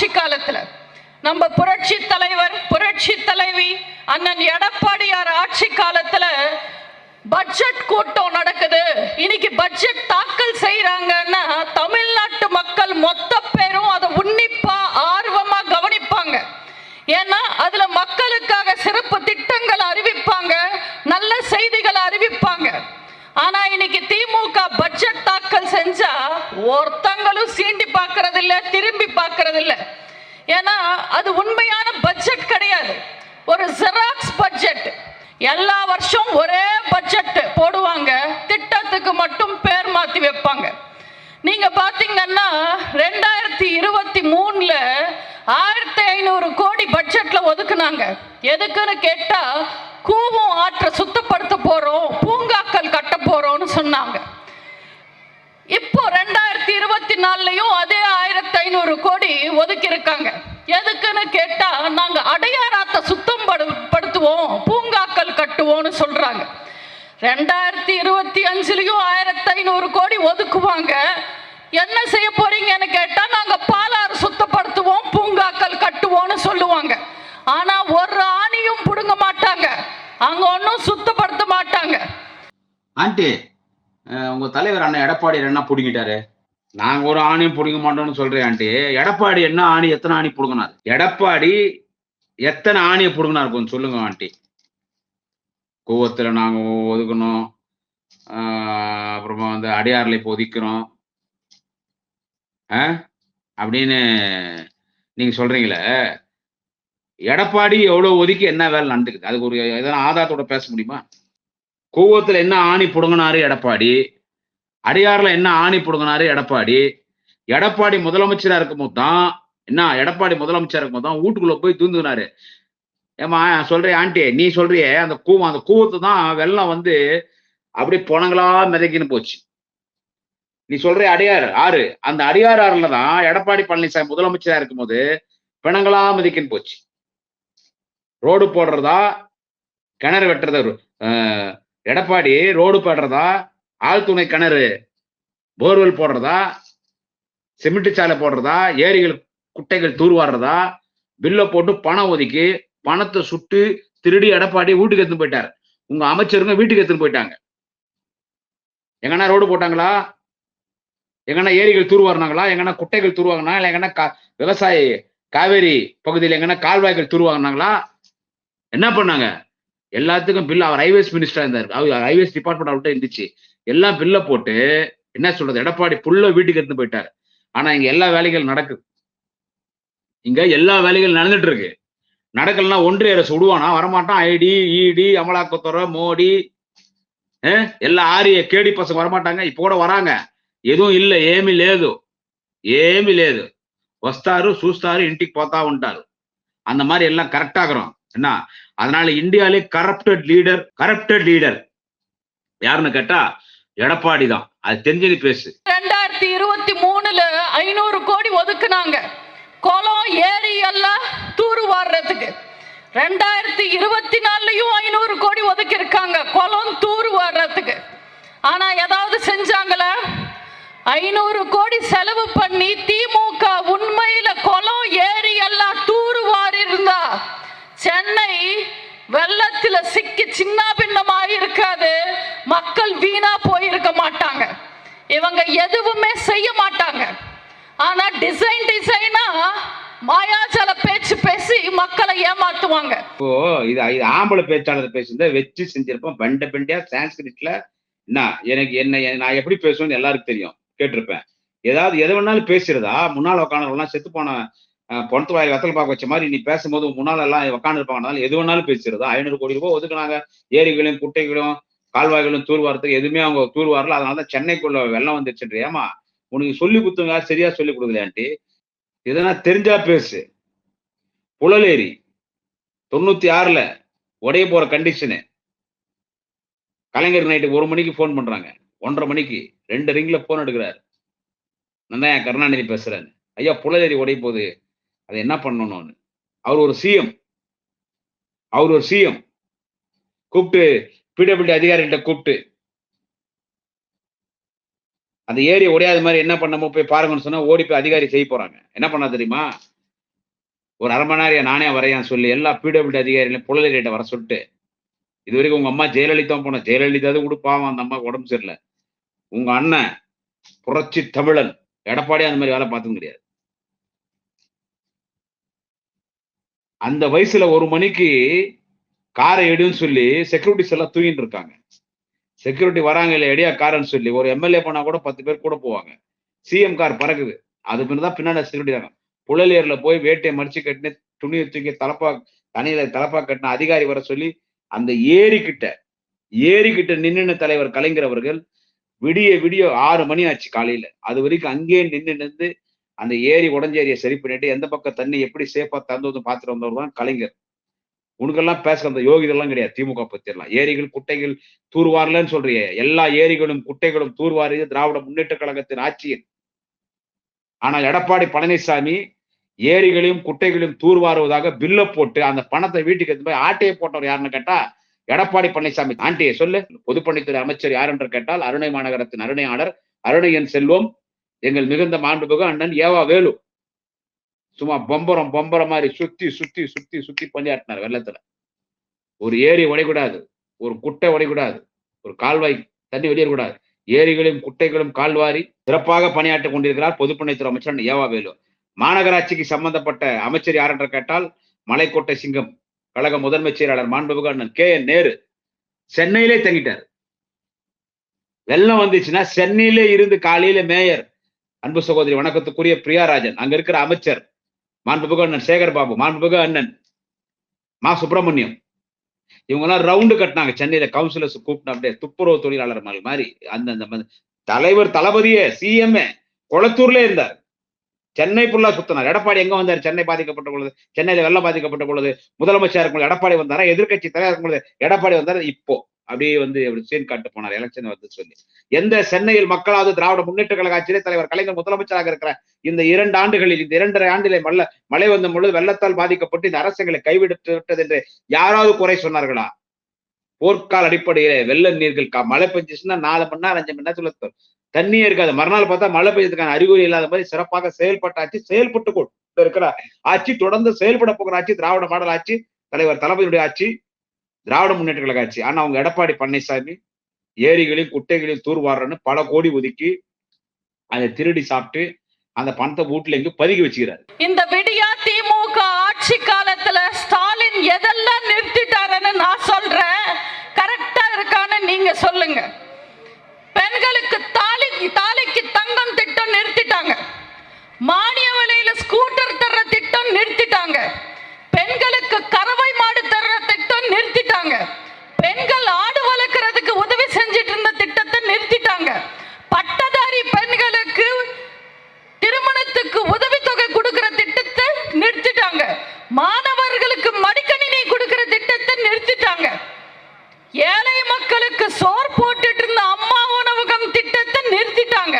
ஆட்சி காலத்துல. நம்ம புரட்சி தலைவர் புரட்சி தலைவி அண்ணன் எடப்பாடியார் ஆட்சி காலத்துல பட்ஜெட் கூட்டம் நடக்குது. இன்னைக்கு பட்ஜெட் தாக்கல் செய்யறாங்கன்னா தமிழ்நாட்டு மக்கள் மொத்த பேரும் அதை உன்னிப்பா ஆர்வமா கவனிப்பாங்க. ஏன்னா அதுல மக்களுக்காக சிறப்பு திட்டங்கள் அறிவிப்பாங்க நல்ல செய்திகளை அறிவிப்பாங்க. ஆனா இன்னைக்கு திமுக பட்ஜெட் தாக்கல் செஞ்சா ஒருத்தங்களும் சீண்டி பார்க்கறது இல்லை திரும்பி பார்க்கறது இல்லை ஏன்னா அது உண்மையான பட்ஜெட் கிடையாது. ஒரு ஜெராக்ஸ் பட்ஜெட் எல்லா வருஷம் ஒரே பட்ஜெட் போடுவாங்க. திட்டத்துக்கு மட்டும் பேர் மாற்றி வைப்பாங்க. நீங்க பாத்தீங்கன்னா ரெண்டாயிரத்தி இருபத்தி மூணுல ஆயிரத்தி ஐநூறு கோடி பட்ஜெட்ல ஒதுக்குனாங்க. எதுக்குன்னு கேட்டா கூவம் ஆற்றை சுத்தப்படுத்த போறோம் பூங்காக்கள் கட்ட போறோம்னு சொன்னாங்க. இப்போ ரெண்டாயிரத்தி இருபத்தி நாலுலயும் அதே ஆயிரத்தி ஐநூறு கோடி ஒதுக்கி இருக்காங்க எதுக்குன்னு கேட்டா நாங்க அடையாராத்தை சுத்தம் படு- படுத்துவோம் பூங்காக்கள் கட்டுவோம்னு சொல்றாங்க. ரெண்டாயிரத்தி இருபத்தி அஞ்சுலயும் ஆயிரத்தி ஐநூறு கோடி ஒதுக்குவாங்க. என்ன செய்ய போறீங்கன்னு கேட்டா நாங்க பாலாறு சுத்தப்படுத்துவோம் பூங்காக்கள் கட்டுவோம்னு சொல்லுவாங்க. ஆனா ஒரு ஆணியும் புடுங்க மாட்டாங்க. அங்க ஒன்றும் சுத்தப்படுத்த மாட்டாங்க. ஆண்டி உங்க தலைவர் அண்ணன் எடப்பாடி என்ன புடுங்கிட்டாரு? நாங்க ஒரு ஆணையும் பிடுங்க மாட்டோம்னு சொல்றேன் ஆண்டி. எடப்பாடி என்ன ஆணி எத்தனை ஆணி பிடுங்கினார்? எடப்பாடி எத்தனை ஆணியை புடுங்கினார் கொஞ்சம் சொல்லுங்க ஆண்டி. கூவத்துல நாங்க ஒதுக்கணும். அப்புறமா வந்து அடியார்ல இப்போ ஒதுக்கிறோம். அப்படின்னு நீங்க சொல்றீங்களே? எடப்பாடி எவ்வளவு ஒதுக்கி என்ன வேலை நடந்துக்குது? அதுக்கு ஒரு எதனா ஆதாரத்தோட பேச முடியுமா? கூவத்துல என்ன ஆணி புடுங்கினாரு எடப்பாடி? அடியார்ல என்ன ஆணி புடுங்கினாரு எடப்பாடி? எடப்பாடி முதலமைச்சரா இருக்கும்போது தான் என்ன எடப்பாடி முதலமைச்சரா இருக்கும்போது தான் வீட்டுக்குள்ளே போய் தூந்துனாரு ஏமா சொல்றே ஆண்டி? நீ சொல்றியே அந்த கூவம் அந்த கூவத்து தான் வெள்ளம் வந்து அப்படியே புனங்களா மிதக்கின்னு போச்சு. நீ சொல்ற அடியார்? ஆறு. அந்த அடியார் ஆறுல தான் எடப்பாடி பழனிசாமி முதலமைச்சரா இருக்கும்போது பிணங்களா மிதிக்கின்னு போச்சு. ரோடு போடுறதா கிணறு வெட்டுறதா எடப்பாடி ரோடு போடுறதா? ஆழ்துணை கிணறு. போர்வெல் போடுறதா? சிமெண்ட் சாலை போடுறதா? ஏரிகள் குட்டைகள் தூர்வாடுறதா? பில்ல போட்டு பணம் ஒதுக்கி பணத்தை சுட்டு திருடி எடப்பாடி வீட்டுக்கு எடுத்துன்னு போயிட்டாரு. உங்க அமைச்சருங்க வீட்டுக்கு எடுத்துன்னு போயிட்டாங்க. எங்கன்னா ரோடு போட்டாங்களா? எங்கன்னா ஏரிகள் தூர்வாருனாங்களா எங்கன்னா குட்டைகள் தூர்வாங்கினா இல்லை எங்கன்னா கா விவசாய காவேரி பகுதியில் எங்கன்னா கால்வாய்கள் தூர்வாங்கினாங்களா என்ன பண்ணாங்க? எல்லாத்துக்கும் பில் அவர் ஹைவேஸ் மினிஸ்டரா இருந்தார் அவர் ஹைவேஸ் டிபார்ட்மெண்ட் அவர்கிட்ட இருந்துச்சு எல்லாம் பில்ல போட்டு என்ன சொல்றது எடப்பாடி புள்ள வீட்டுக்கு எடுத்து போயிட்டாரு ஆனா இங்க எல்லா வேலைகள் நடக்குது இங்க எல்லா வேலைகளும் நடந்துட்டு இருக்கு நடக்கலன்னா ஒன்றிய அரசு விடுவானா வரமாட்டான் ஐடி இடி அமலாக்கத்துறை மோடி அஹ், எல்லா ஆரிய கேடி பசங்க வரமாட்டாங்க இப்போ கூட வராங்க ఎదువు ఇల్ల ఏమి లేదు ఏమి లేదు వస్తారు చూస్తారు ఇంటికి పోతా ఉంటారు அந்த மாதிரி எல்லாம் கரெக்ட் ஆகுறோம் என்ன? அதனால இந்தியாலே கரப்டட் லீடர் கரப்டட் லீடர் யாருன்னு கேட்டா எடப்பாடி தான். அது தெரிஞ்சு நீ பேசு. ரெண்டாயிரத்தி இருபத்தி மூணுல ஐநூறு கோடி ஒதுக்குனாங்க. குளம் ஏரி எல்லாம் தூரு வாடுறதுக்கு ரெண்டாயிரத்தி இருபத்தி நாலுலயும் ஐநூறு கோடி ஒதுக்கி இருக்காங்க குளம் தூரு வாடுறதுக்கு ஆனா ஏதாவது செஞ்சாங்களா? ஐநூறு கோடி செலவு பண்ணி திமுக உண்மையில குளம் ஏரி எல்லாம் தூரு வாரி இருந்தா சென்னை வெள்ளத்துல சிக்கி சின்ன பின்னமா இருக்காது மக்கள் வீணா போயிருக்க மாட்டாங்க இவங்க எதுவுமே செய்ய மாட்டாங்க. ஆனா டிசைன் டிசைனா மாயாஜால பேச்சு பேசி மக்களை ஏமாத்துவாங்க. இப்போ இது இது ஆம்பளை பேச்சாளர் பேசியிருந்தா வச்சு செஞ்சிருப்போம். பண்ட பண்டியா சான்ஸ்கிரிட்ல என்ன எனக்கு என்ன நான் எப்படி பேசுவேன்னு எல்லாருக்கும் தெரியும். கேட்டிருப்பேன். ஏதாவது எது வேணாலும் பேசுறதா? முன்னால் உட்காந்துலாம் செத்து போன பொணத்து வாயில் வத்தல் பார்க்க வச்ச மாதிரி நீ பேசும்போது முன்னால் எல்லாம் உட்காந்து எது வேணாலும் பேசுறதா? ஐநூறு கோடி ரூபாய் ஒதுக்குனாங்க. ஏரிகளும் குட்டைகளும் கால்வாய்களும் தூர்வாரத்துக்கு எதுவுமே அவங்க தூர்வாரல. அதனால தான் சென்னைக்குள்ள வெள்ளம் வந்துருச்சுன்ற. ஏமா உனக்கு சொல்லி கொடுத்துங்க சரியா சொல்லி கொடுக்கலையாண்டி இதனா தெரிஞ்சா பேசு. புழலேரி தொண்ணூத்தி ஆறுல உடைய போற கண்டிஷனு கலைஞர் நைட்டு ஒரு மணிக்கு ஃபோன் பண்றாங்க. ஒன்றரை மணிக்கு. ரெண்டு ரிங்ல ஃபோன் எடுக்கிறாரு. நான் என் கருணாநிதி பேசுறேன் ஐயா புலதேரி உடைய போகுது. அதை என்ன பண்ணணும்னு. அவர் ஒரு சிஎம் அவர் ஒரு சிஎம் கூப்பிட்டு பிடபிள்யூ அதிகாரிகிட்ட கூப்பிட்டு அந்த ஏரியா உடையாத மாதிரி என்ன பண்ணமோ போய் பாருங்கன்னு சொன்னா ஓடி போய் அதிகாரி செய்ய போறாங்க. என்ன பண்ணா தெரியுமா? ஒரு அரை மணி நேரம் நானே வரையான் சொல்லி எல்லா பிடபிள்யூ அதிகாரிகளையும் புலலிட்ட வர சொல்லிட்டு இது வரைக்கும் உங்க அம்மா ஜெயலலிதா போன ஜெயலலிதா கொடுப்பாவும் அந்த அம்மா உடம்பு சரியில்லை. உங்க அண்ணன் புரட்சி தமிழன் எடப்பாடி அந்த மாதிரி வேலை பார்த்ததும் கிடையாது. அந்த வயசுல ஒரு மணிக்கு காரை எடுன்னு சொல்லி செக்யூரிட்டிஸ் எல்லாம் தூங்கிட்டு இருக்காங்க. செக்யூரிட்டி வராங்க இல்ல எடியா காரன்னு சொல்லி. ஒரு எம்எல்ஏ போனா கூட பத்து பேர் கூட போவாங்க. சிஎம் கார் பறக்குது. அது பின்ன தான் பின்னாடி செக்யூரிட்டி தாங்க புழலியர்ல போய் வேட்டையை மடிச்சு கட்டின துணியை தூக்கி தலப்பா தனியில தலப்பா கட்டின அதிகாரி வர சொல்லி அந்த ஏரி கிட்ட ஏரி கிட்ட நின்னுன தலைவர் கலைஞர் அவர்கள் விடிய விடிய ஆறு மணி ஆச்சு காலையில. அது வரைக்கும் அங்கேயே நின்று நின்று அந்த ஏரி உடஞ்சேரியை சரி பண்ணிட்டு எந்த பக்கம் தண்ணி எப்படி சேஃபா தந்து வந்து பார்த்துட்டு வந்தவர் தான் கலைஞர். உனக்கெல்லாம் பேச அந்த யோகிதெல்லாம் கிடையாது. திமுக பத்திரலாம் ஏரிகள் குட்டைகள் தூர்வாரலன்னு சொல்றியே. எல்லா ஏரிகளும் குட்டைகளும் தூர்வாரியது திராவிட முன்னேற்ற கழகத்தின் ஆட்சியில். ஆனால் எடப்பாடி பழனிசாமி ஏரிகளையும் குட்டைகளையும் தூர்வாருவதாக பில்ல போட்டு அந்த பணத்தை வீட்டுக்கு எடுத்து போய் ஆட்டையை போட்டவர் யாருன்னு கேட்டா எடப்பாடி பழனிசாமி. ஆண்டியை சொல்லு. பொதுப்பணித்துறை அமைச்சர் யார் என்று கேட்டால் அருணை மாநகரத்தின் அருணையாளர் அருணையன் செல்வம் எங்கள் மிகுந்த மாண்புமிகு அண்ணன் ஏவா வேலு. சும்மா பொம்பரம் பொம்பரம் மாதிரி சுத்தி சுத்தி சுத்தி சுத்தி பஞ்சாட்டினார் வெள்ளத்துல. ஒரு ஏரி உடைக்கூடாது ஒரு குட்டை உடைக்கூடாது ஒரு கால்வாய் தண்ணி வெளியேறக்கூடாது ஏரிகளும் குட்டைகளும் கால்வாரி சிறப்பாக பணியாற்றிக் கொண்டிருக்கிறார் பொதுப்பணித்துறை அமைச்சர் அண்ணன் ஏவா வேலு. மாநகராட்சிக்கு சம்பந்தப்பட்ட அமைச்சர் யார் என்று கேட்டால் மலைக்கோட்டை சிங்கம் கழக முதன்மை செயலாளர் மாண்புமிகு அண்ணன் கே என் நேரு. சென்னையிலே தங்கிட்டார். வெள்ளம் வந்துச்சுன்னா சென்னையிலே இருந்து காலையில மேயர். அன்பு சகோதரி வணக்கத்துக்குரிய பிரியாராஜன் அங்க இருக்கிற அமைச்சர் மாண்புமிகு அண்ணன் சேகர் பாபு மாண்புமிகு அண்ணன் மா சுப்பிரமணியம். இவங்க எல்லாம் ரவுண்டு கட்டினாங்க. சென்னையில கவுன்சிலர்ஸ் கூப்பிட்டு அப்படியே துப்புரவு தொழிலாளர் மாதிரி மாதிரி அந்த அந்த தலைவர் தளபதியே சிஎம்ஏ குளத்தூர்ல இருந்தார். சென்னை ஃபுல்லா சுத்தினார். எடப்பாடி எங்க வந்தார்? சென்னை பாதிக்கப்பட்ட பொழுது சென்னையில வெள்ளம் பாதிக்கப்பட்ட பொழுது முதலமைச்சர் இருக்கும் எடப்பாடி வந்தாரா? எதிர்கட்சி தலைவர் எடப்பாடி வந்தாரு? இப்போ. அப்படியே வந்து அப்படி சீன் காட்டு போனார். எலெக்ஷன் வந்து சொல்லி. எந்த சென்னையில் மக்களாவது திராவிட முன்னேற்ற கழக ஆட்சியிலே தலைவர் கலைஞர் முதலமைச்சராக இருக்கிற இந்த இரண்டு ஆண்டுகளில் இந்த இரண்டரை ஆண்டிலே மல்ல மழை வந்த பொழுது வெள்ளத்தால் பாதிக்கப்பட்டு இந்த அரசுகளை கைவிட்டு விட்டது என்று யாராவது குறை சொன்னார்களா? போர்க்கால அடிப்படையிலே வெள்ள நீர்கள் கா- மழை பெஞ்சிச்சுன்னா நாலு மணி நேரம் அஞ்சு மணி நேரத்துல த- தண்ணியே இருக்காது. மறுநாள் பார்த்தா மழை பெய்யறதுக்கான அறிகுறி இல்லாத மாதிரி சிறப்பாக செயல்பட்ட ஆட்சி செயல்பட்டு கொண்டு இருக்கிற ஆட்சி தொடர்ந்து செயல்பட போகிற ஆட்சி திராவிட மாடல் ஆட்சி தலைவர் தளபதியுடைய ஆட்சி திராவிட முன்னேற்ற கழக ஆட்சி. ஆனா அவங்க எடப்பாடி பழனிசாமி ஏரிகளில் குட்டைகளில் தூர்வாடுறன்னு பல கோடி ஒதுக்கி அதை திருடி சாப்பிட்டு அந்த பணத்தை வீட்டுல எங்க பதுக்கி வச்சுக்கிறாரு. இந்த விடியா திமுக ஆட்சி காலத்துல ஸ்டாலின் எதெல்லாம் நிறுத்திட்டாருன்னு நான் சொல்றேன். கரெக்டா இருக்கான்னு நீங்க சொல்லுங்க. பெண்களுக்கு தாலி தாலிக்கு தங்கம் திட்டம் நிறுத்திட்டாங்க. மானிய விலையில ஸ்கூட்டர் தர்ற திட்டம் நிறுத்திட்டாங்க. பெண்களுக்கு கரவ நிறுத்திட்டாங்க. பெண்கள் ஆடு வளர்க்கறதுக்கு உதவி செஞ்சிட்டு இருந்த திட்டத்தை நிறுத்திட்டாங்க பட்டதாரி பெண்களுக்கு திருமணத்துக்கு உதவித்தொகை கொடுக்கிற திட்டத்தை நிறுத்திட்டாங்க மாணவர்களுக்கு மடிக்கணினி கொடுக்கிற திட்டத்தை நிறுத்திட்டாங்க ஏழை மக்களுக்கு சோர் போட்டுட்டு இருந்த அம்மா உணவகம் திட்டத்தை நிறுத்திட்டாங்க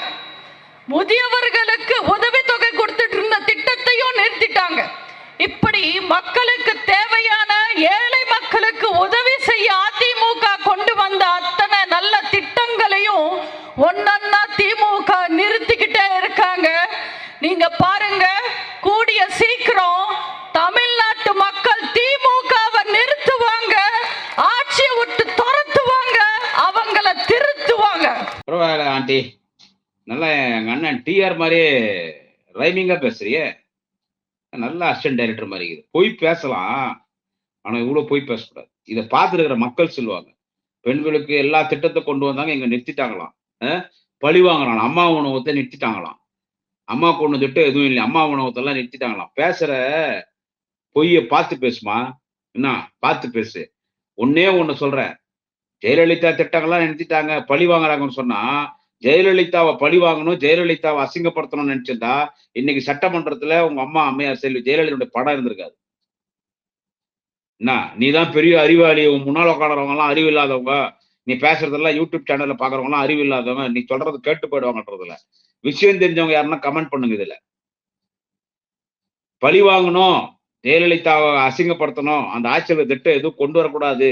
முதியவர்களுக்கு உதவித்தொகை கொடுத்துட்டு இருந்த திட்டத்தையும் நிறுத்திட்டாங்க இப்படி மக்களுக்கு தேவையான ஏழை மக்களுக்கு உதவி செய்ய அதிமுக கொண்டு வந்த அத்தனை நல்ல திட்டங்களையும் ஒன்னொன்னா திமுக நிறுத்திக்கிட்டே இருக்காங்க நீங்க பாருங்க கூடிய சீக்கிரம் தமிழ்நாட்டு மக்கள் திமுகவை நிறுத்துவாங்க ஆட்சியை விட்டு துரத்துவாங்க அவங்கள திருத்துவாங்க. பரவாயில்ல ஆண்டி. நல்லா எங்க அண்ணன் டிஆர் மாதிரியே ரைமிங்கா பேசுறிய. நல்ல அசிஸ்டன்ட் டைரக்டர் மாதிரி இருக்குது. போய் பேசலாம். ஆனா இவ்வளவு போய் பேசக்கூடாது. இதை பார்த்துருக்கிற மக்கள் சொல்லுவாங்க. பெண்களுக்கு எல்லா திட்டத்தை கொண்டு வந்தாங்க இங்க நிறுத்திட்டாங்களாம். பழி வாங்கலாம் அம்மா உணவத்தை நிறுத்திட்டாங்களாம். அம்மா கொண்டு திட்டம் எதுவும் இல்லை அம்மா உணவத்தெல்லாம் நிறுத்திட்டாங்களாம். பேசுற பொய்ய பார்த்து பேசுமா? என்ன பார்த்து பேசு. ஒன்னே ஒண்ணு சொல்றேன். ஜெயலலிதா திட்டங்கள்லாம் நிறுத்திட்டாங்க பழி வாங்குறாங்கன்னு சொன்னா ஜெயலலிதாவை பழி வாங்கணும் ஜெயலலிதாவை அசிங்கப்படுத்தணும்னு நினைச்சிருந்தா இன்னைக்கு சட்டமன்றத்துல உங்க அம்மா அம்மையார் செல்வி ஜெயலலிதாவுடைய படம் இருந்திருக்காது. என்ன நீ தான் பெரிய அறிவாளி உன் முன்னால் உட்காடுறவங்க எல்லாம் அறிவு இல்லாதவங்க நீ பேசுறதெல்லாம் யூடியூப் சேனல்ல பாக்குறவங்க எல்லாம் அறிவு இல்லாதவங்க நீ சொல்றது கேட்டு போயிடுவாங்கன்றதுல. விஷயம் தெரிஞ்சவங்க யாருன்னா கமெண்ட் பண்ணுங்க இதுல. பழி வாங்கணும் ஜெயலலிதாவை அசிங்கப்படுத்தணும் அந்த ஆட்சியில் திட்டம் எதுவும் கொண்டு வரக்கூடாது.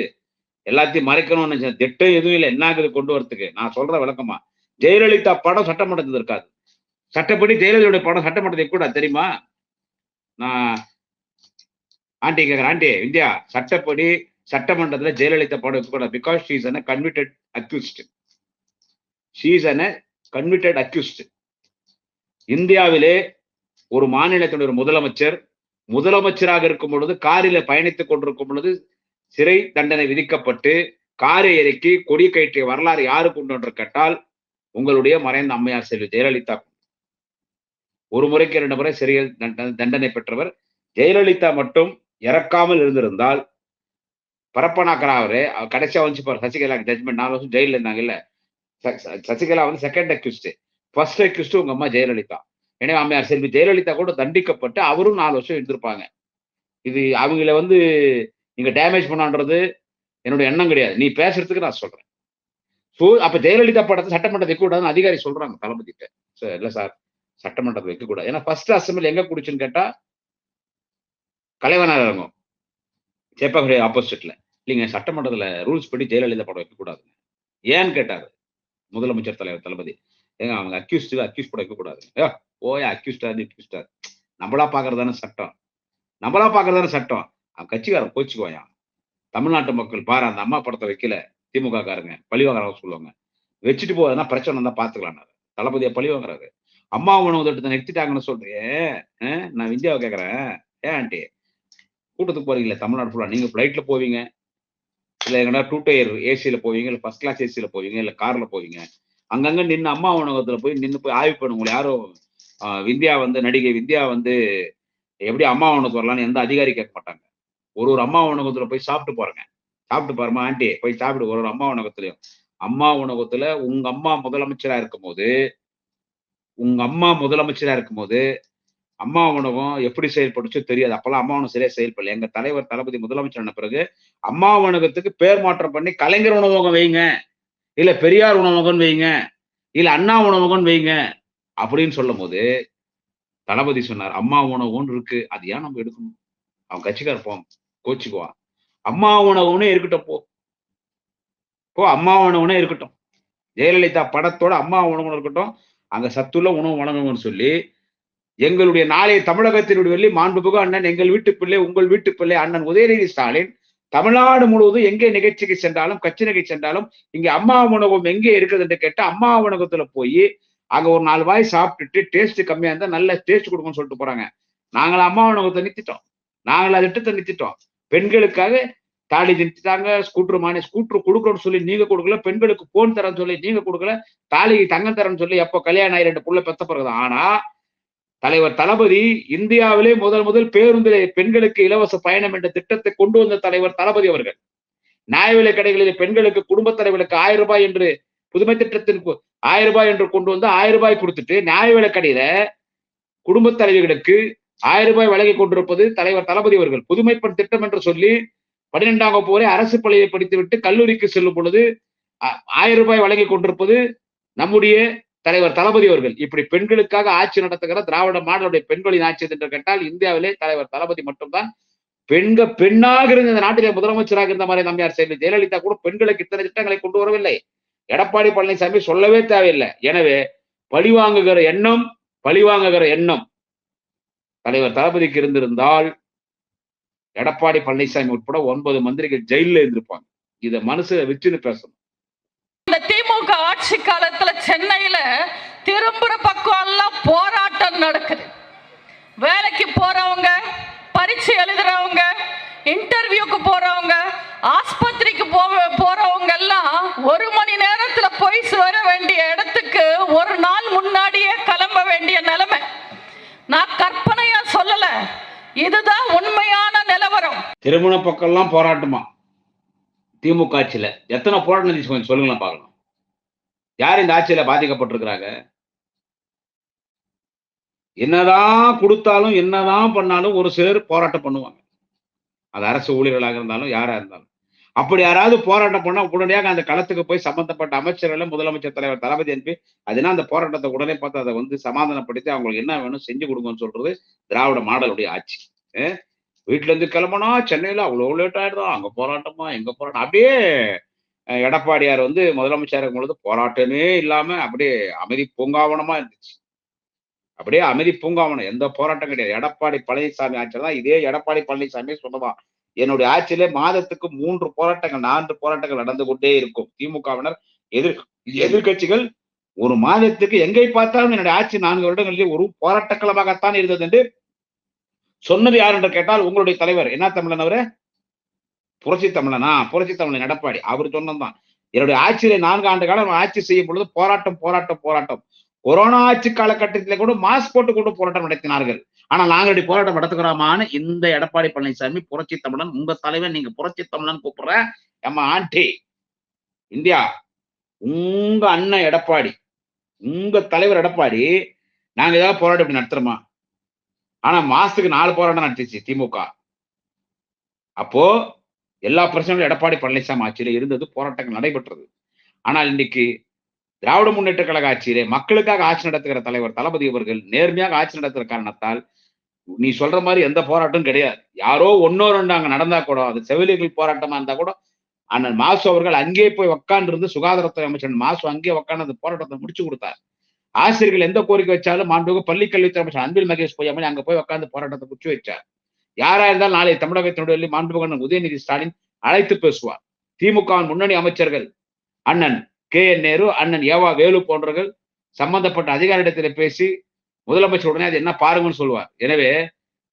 எல்லாத்தையும் மறைக்கணும்னு திட்டம் எதுவும் இல்லை. என்ன ஆகுது கொண்டு வரதுக்கு நான் சொல்ற விளக்கமா? ஜெயலலிதா படம் சட்டமன்றத்தில் இருக்காது. சட்டப்படி ஜெயலலிதாவுடைய படம் சட்டமன்றத்துக்கு கூட தெரியுமா? நான் ஆண்டி கேக்குறேன். ஆண்டி இந்தியா சட்டப்படி சட்டமன்றத்தில் ஜெயலலிதா படம் இருக்கக்கூடாது because she's an convicted accused she's an convicted accused இந்தியாவிலே ஒரு மாநிலத்தினுடைய முதலமைச்சர் முதலமைச்சராக இருக்கும் பொழுது காரில பயணித்துக் கொண்டிருக்கும் பொழுது சிறை தண்டனை விதிக்கப்பட்டு காரை இறக்கி கொடி கயிற்றிய வரலாறு யாருக்கு உண்டு என்று கேட்டால் உங்களுடைய மறைந்த அம்மையார் செல்வி ஜெயலலிதா ஒரு முறைக்கு இரண்டு முறை சிறையில் தண்டனை பெற்றவர் ஜெயலலிதா மட்டும் இறக்காமல் இருந்திருந்தால் பரப்பனாக்கரா அவரு கடைசியா வந்து சசிகலா ஜட்மெண்ட் நாலு வருஷம் ஜெயில இருந்தாங்கல்ல. ச- ச- சசிகலா வந்து செகண்ட் அக்யூஸ்ட் ஃபர்ஸ்ட் அக்யூஸ்ட் உங்க அம்மா ஜெயலலிதா. எனவே அம்மையார் செல்வி ஜெயலலிதா கூட தண்டிக்கப்பட்டு அவரும் நாலு வருஷம் இருந்திருப்பாங்க. இது அவங்கள வந்து நீங்க டேமேஜ் பண்ணான்றது என்னோட எண்ணம் கிடையாது. நீ பேசுறதுக்கு நான் சொல்றேன். ஸோ அப்ப ஜெயலலிதா படத்தை சட்டமன்றத்தை வைக்கக்கூடாதுன்னு அதிகாரி சொல்றாங்க தளபதிட்ட சார் இல்ல சார் சட்டமன்றத்தை வைக்கக்கூடாது ஏன்னா ஃபர்ஸ்ட் அசம்பிளி எங்க குடிச்சுன்னு கேட்டா கலைவனார் இறங்கும் சேப்பாக்குடி ஆப்போசிட்ல இல்லைங்க சட்டமன்றத்துல ரூல்ஸ் படி ஜெயலலிதா படம் வைக்கக்கூடாதுங்க ஏன்னு கேட்டாரு முதலமைச்சர் தலைவர் தளபதி. ஏங்க அவங்க அக்யூஸ்டு அக்யூஸ் படம் வைக்கக்கூடாது. ஏ ஓய் அக்யூஸ்டா அக்யூஸ்டா நம்மளா பாக்குறதான சட்டம். நம்மளா பாக்குறதான சட்டம். அவன் கட்சிக்காரன் கோச்சுக்குவாயா தமிழ்நாட்டு மக்கள் பாரு அந்த அம்மா படத்தை வைக்கல. திமுக காரங்க பழிவாங்கறவங்க சொல்லுவாங்க. வச்சுட்டு போவதுனா பிரச்சனை தான் பாத்துக்கலாம் தளபதியா பழி வாங்குறாரு. அம்மா உணவு திட்டத்தை நிறுத்திட்டாங்கன்னு சொல்றியே. நான் இந்தியாவை கேட்குறேன் ஏன் ஆண்டி? கூட்டத்துக்கு போறீங்களே தமிழ்நாடு ஃபுல்லா நீங்க ஃப்ளைட்டில் போவீங்க. இல்ல எங்கன்னா டூ டயர் ஏசியில போவீங்க இல்லை ஃபர்ஸ்ட் கிளாஸ் ஏசியில போவீங்க இல்ல கார்ல போவீங்க. அங்கங்க நின்று அம்மா உணவகத்துல போய் நின்று போய் ஆய்வு பண்ண. யாரும் ஆஹ், விந்தியா வந்து நடிகை விந்தியா வந்து எப்படி அம்மா உணவுக்கு வரலாம்னு எந்த அதிகாரி கேட்க மாட்டாங்க. ஒரு ஒரு அம்மா உணவகத்துல போய் சாப்பிட்டு பாருங்க. சாப்பிட்டு பாருமா ஆண்டி போய் சாப்பிடு. ஒரு ஒரு அம்மா உணவகத்துலயும். அம்மா உணவகத்துல உங்க அம்மா முதலமைச்சரா இருக்கும்போது உங்க அம்மா முதலமைச்சரா இருக்கும்போது அம்மா உணவகம் எப்படி செயல்பட்டுச்சோ தெரியாது. அப்பெல்லாம் அம்மா உணவு சரியா செயல்படல. எங்க தலைவர் தளபதி முதலமைச்சர் ஆன பிறகு அம்மா உணவகத்துக்கு பேர் மாற்றம் பண்ணி கலைஞர் உணவகம் வைங்க. இல்ல பெரியார் உணவகம் வைங்க இல்ல அண்ணா உணவகம் வைங்க அப்படின்னு சொல்லும் போது தளபதி சொன்னார் அம்மா உணவுன்னு இருக்கு அது ஏன் நம்ம எடுக்கணும்? அவன் கட்சிக்கார போம் கோச்சிக்குவான் அம்மா உணவுன்னு இருக்கட்டும் போ. போ அம்மா உணவுனே இருக்கட்டும். ஜெயலலிதா படத்தோட அம்மா உணவு இருக்கட்டும் அங்க சத்துள்ள உணவு வணங்கணும்னு சொல்லி எங்களுடைய நாளைய தமிழகத்தினுடைய வெள்ளி மாண்புமிகு அண்ணன் எங்கள் வீட்டு பிள்ளை உங்கள் வீட்டு பிள்ளை அண்ணன் உதயநிதி ஸ்டாலின் தமிழ்நாடு முழுவதும் எங்கே நிகழ்ச்சிக்கு சென்றாலும் கட்சி நிகழ்ச்சி சென்றாலும் இங்க அம்மா உணவகம் எங்கே இருக்குது என்று கேட்டா அம்மா உணவகத்துல போய் அங்க ஒரு நாலு வாய் சாப்பிட்டுட்டு டேஸ்ட் கம்மியா இருந்தா நல்ல டேஸ்ட் கொடுக்கும்னு சொல்லிட்டு போறாங்க. நாங்கள அம்மா உணவகத்தை நிறுத்திட்டோம். நாங்கள திட்டத்தை நிறுத்திட்டோம். பெண்களுக்காக தாலி திணிச்சுட்டாங்க ஸ்கூட்டர் மானி ஸ்கூட்டர் கொடுக்கணும்னு சொல்லி நீங்க கொடுக்கல பெண்களுக்கு போன் தரேன்னு சொல்லி நீங்க கொடுக்கல தாலி தங்கம் தரேன்னு சொல்லி எப்போ கல்யாணம் ஆகி ரெண்டு புள்ள பெத்த பிறகுதான். ஆனா தலைவர் தளபதி இந்தியாவிலே முதல் முதல் பேருந்திலே பெண்களுக்கு இலவச பயணம் என்ற திட்டத்தை கொண்டு வந்த தலைவர் தளபதி அவர்கள். நியாய விலை கடைகளில் பெண்களுக்கு குடும்ப தலைவர்களுக்கு ஆயிரம் ரூபாய் என்று புதுமை திட்டத்தின் ஆயிரம் ரூபாய் என்று கொண்டு வந்து ஆயிரம் ரூபாய் கொடுத்துட்டு நியாய விலை கடையில குடும்ப தலைவிகளுக்கு ஆயிரம் ரூபாய் வழங்கி கொண்டிருப்பது தலைவர் தளபதி அவர்கள். புதுமைப்பெண் திட்டம் என்று சொல்லி பன்னிரெண்டாம் வகுப்பு வரை அரசு பள்ளியை படித்துவிட்டு கல்லூரிக்கு செல்லும் பொழுது ஆயிரம் ரூபாய் வழங்கி கொண்டிருப்பது நம்முடைய தலைவர் தளபதி அவர்கள் இப்படி பெண்களுக்காக ஆட்சி நடத்துகிற திராவிட மாடலுடைய பெண்களின் ஆட்சி என்று கேட்டால் இந்தியாவிலே தலைவர் தளபதி மட்டும்தான். பெண்க பெண்ணாக இருந்த இந்த நாட்டிலே முதலமைச்சராக இருந்த மாதிரி நம்மார் செல்வி ஜெயலலிதா கூட பெண்களுக்கு இத்தனை திட்டங்களை கொண்டு வரவில்லை. எடப்பாடி பழனிசாமி சொல்லவே தேவையில்லை. எனவே பழிவாங்குகிற எண்ணம் பழிவாங்குகிற எண்ணம் தலைவர் தளபதிக்கு இருந்திருந்தால் எடப்பாடி பழனிசாமி உட்பட ஒன்பது மந்திரிகள் ஜெயில இருந்திருப்பாங்க. இதை மனசுல வச்சுன்னு பேசணும். திமுக ஆட்சி காலத்துல சென்னையில திரும்புற பக்கம் எல்லாம் போராட்டம் நடக்குது. வேலைக்கு போறவங்க பரீட்சை எழுதுறவங்க இன்டர்வியூக்கு போறவங்க ஆஸ்பத்திரிக்கு போக போறவங்க எல்லாம் ஒரு மணி நேரத்துல போய் சேர வேண்டிய இடத்துக்கு ஒரு நாள் முன்னாடியே கிளம்ப வேண்டிய நிலைமை. நான் கற்பனையா சொல்லல. இதுதான் உண்மையான நிலவரம். திருமண பக்கம்லாம் போராட்டமா? திமுக ஆட்சியில. எத்தனை போராட்டம் கொஞ்சம் சொல்லுங்களேன் பார்க்கலாம். யார் இந்த ஆட்சியில பாதிக்கப்பட்டிருக்கிறாங்க? என்னதான் கொடுத்தாலும் என்னதான் பண்ணாலும் ஒரு சிலர் போராட்டம் பண்ணுவாங்க. அது அரசு ஊழியர்களாக இருந்தாலும் யாரா இருந்தாலும். அப்படி யாராவது போராட்டம் பண்ணா உடனடியாக அந்த களத்துக்கு போய் சம்பந்தப்பட்ட அமைச்சர்கள் முதலமைச்சர் தலைவர் தளபதி அனுப்பி அதுனா அந்த போராட்டத்தை உடனே பார்த்து அதை வந்து சமாதானப்படுத்தி அவங்களுக்கு என்ன வேணும் செஞ்சு கொடுங்கன்னு சொல்றது திராவிட மாடலுடைய ஆட்சி. அஹ் வீட்டுல இருந்து கிளம்புனா சென்னையில அவ்வளவு லேட் ஆயிடுதா அங்க போராட்டமா எங்க போராட்டம். அப்படியே எடப்பாடியார் வந்து முதலமைச்சர் பொழுது போராட்டமே இல்லாம அப்படியே அமைதி பூங்காவனமா இருந்துச்சு. அப்படியே அமைதி பூங்காவனம் எந்த போராட்டம் கிடையாது. எடப்பாடி பழனிசாமி ஆட்சியில் தான் இதே எடப்பாடி பழனிசாமி சொன்னதான் என்னுடைய ஆட்சியிலே மாதத்துக்கு மூன்று போராட்டங்கள் நான்கு போராட்டங்கள் நடந்து கொண்டே இருக்கும். திமுகவினர் எதிர் எதிர்க்கட்சிகள் ஒரு மாதத்துக்கு எங்கே பார்த்தாலும் என்னுடைய ஆட்சி நான்கு வருடங்களிலே ஒரு போராட்டக்களமாகத்தான் இருந்தது என்று சொன்னது யார் என்று கேட்டால் உங்களுடைய தலைவர். என்ன தமிழன் அவரு? புரட்சி தமிழனா? புரட்சி தமிழன் எடப்பாடி. அவர் சொன்னதான் என்னுடைய ஆட்சியிலே நான்கு ஆண்டு காலம் ஆட்சி செய்யும் பொழுது போராட்டம் போராட்டம் போராட்டம். கொரோனா ஆட்சி காலகட்டத்தில் கூட மாஸ்க் போட்டு கொண்டு போராட்டம் நடத்தினார்கள். ஆனா நாங்க இப்படி போராட்டம் நடத்துக்கிறோமான்னு இந்த எடப்பாடி பழனிசாமி புரட்சி தமிழன் உங்க தலைவர் நீங்க புரட்சி தமிழன் கூப்பிடுற நம்ம ஆண்டி. இந்தியா உங்க அண்ணன் எடப்பாடி உங்க தலைவர் எடப்பாடி நாங்க ஏதாவது போராட்டம் இப்படி நடத்துறோமா? ஆனா மாசத்துக்கு நாலு போராட்டம் நடத்திச்சு திமுக. அப்போ எல்லா பிரச்சனைகளும் எடப்பாடி பழனிசாமி ஆட்சியில இருந்தது போராட்டங்கள் நடைபெற்றது. ஆனால் இன்னைக்கு திராவிட முன்னேற்ற கழக ஆட்சியிலே மக்களுக்காக ஆட்சி நடத்துகிற தலைவர் தளபதி அவர்கள் நேர்மையாக ஆட்சி நடத்துகிற காரணத்தால் நீ சொல்ற மாதிரி எந்த போராட்டம் கிடையாது. யாரோ ஒன்னோ ரெண்டு அங்க நடந்தா கூட அது செவிலியர்கள் போராட்டமா இருந்தா கூட அண்ணன் மாசு அவர்கள் அங்கேயே போய் உட்கார்ந்து இருந்து சுகாதாரத்துறை அமைச்சர் மாசு அங்கே உட்கார்ந்து அந்த போராட்டத்தை முடிச்சு கொடுத்தார். ஆசிரியர்கள் எந்த கோரிக்கை வச்சாலும் மாண்புமிகு பள்ளிக்கல்வித்துறை அமைச்சர் அன்பில் மகேஷ் போய் அங்க போய் உட்காந்து போராட்டத்தை முடிச்சு வச்சார். யாரா இருந்தாலும் நாளை தமிழகத்தினுடைய மாண்புமிகு உதயநிதி ஸ்டாலின் அழைத்து பேசுவார். திமுகவின் முன்னணி அமைச்சர்கள் அண்ணன் கே என் நேரு அண்ணன் ஏவா வேலு போன்றவர்கள் சம்பந்தப்பட்ட அதிகாரிடத்தில் பேசி முதலமைச்சர் உடனே அது என்ன பாருங்கன்னு சொல்லுவார். எனவே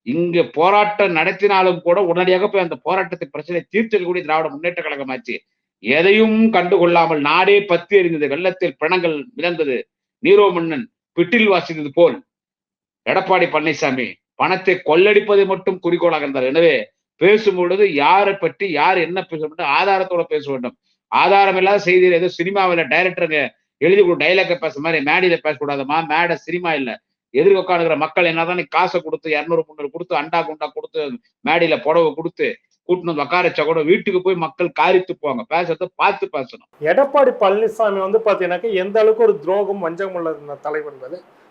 இங்கு போராட்டம் நடத்தினாலும் கூட உடனடியாக போய் அந்த போராட்டத்தை பிரச்சனை தீர்த்தக்கூடிய திராவிட முன்னேற்ற கழகம் ஆச்சு. எதையும் கண்டுகொள்ளாமல் நாடே பத்தி எறிந்தது வெள்ளத்தில் பிணங்கள் மிதந்தது நீரோ மன்னன் பிட்டில் வாசித்தது போல். எடப்பாடி பழனிசாமி பணத்தை கொள்ளடிப்பது மட்டும் குறிக்கோளாக இருந்தார் எனவே பேசும் பொழுது யாரை பற்றி யார் என்ன பேச வேண்டும் ஆதாரத்தோட பேச வேண்டும். ஆதாரம் இல்லாத செய்தியில் ஏதோ சினிமாவில் டைரக்டருங்க எழுதி கொடு டைலாக பேச மாதிரி மேடையில பேசக்கூடாதுமா மேடை சினிமா இல்ல. எதிர்க்க உட்காந்துக்கிற மக்கள் என்னதான் நீ காசை கொடுத்து இரநூறு முந்நூறு கொடுத்து அண்டா குண்டா கொடுத்து மேடையில புடவை கொடுத்து கூட்டணும் வந்து வச்சா கூட வீட்டுக்கு போய் மக்கள் காரித்து போவாங்க. பேசுறத பார்த்து பேசணும். எடப்பாடி பழனிசாமி வந்து பாத்தீங்கன்னாக்க எந்த அளவுக்கு ஒரு துரோகம் வஞ்சகம் உள்ள தலைவர்ன்றது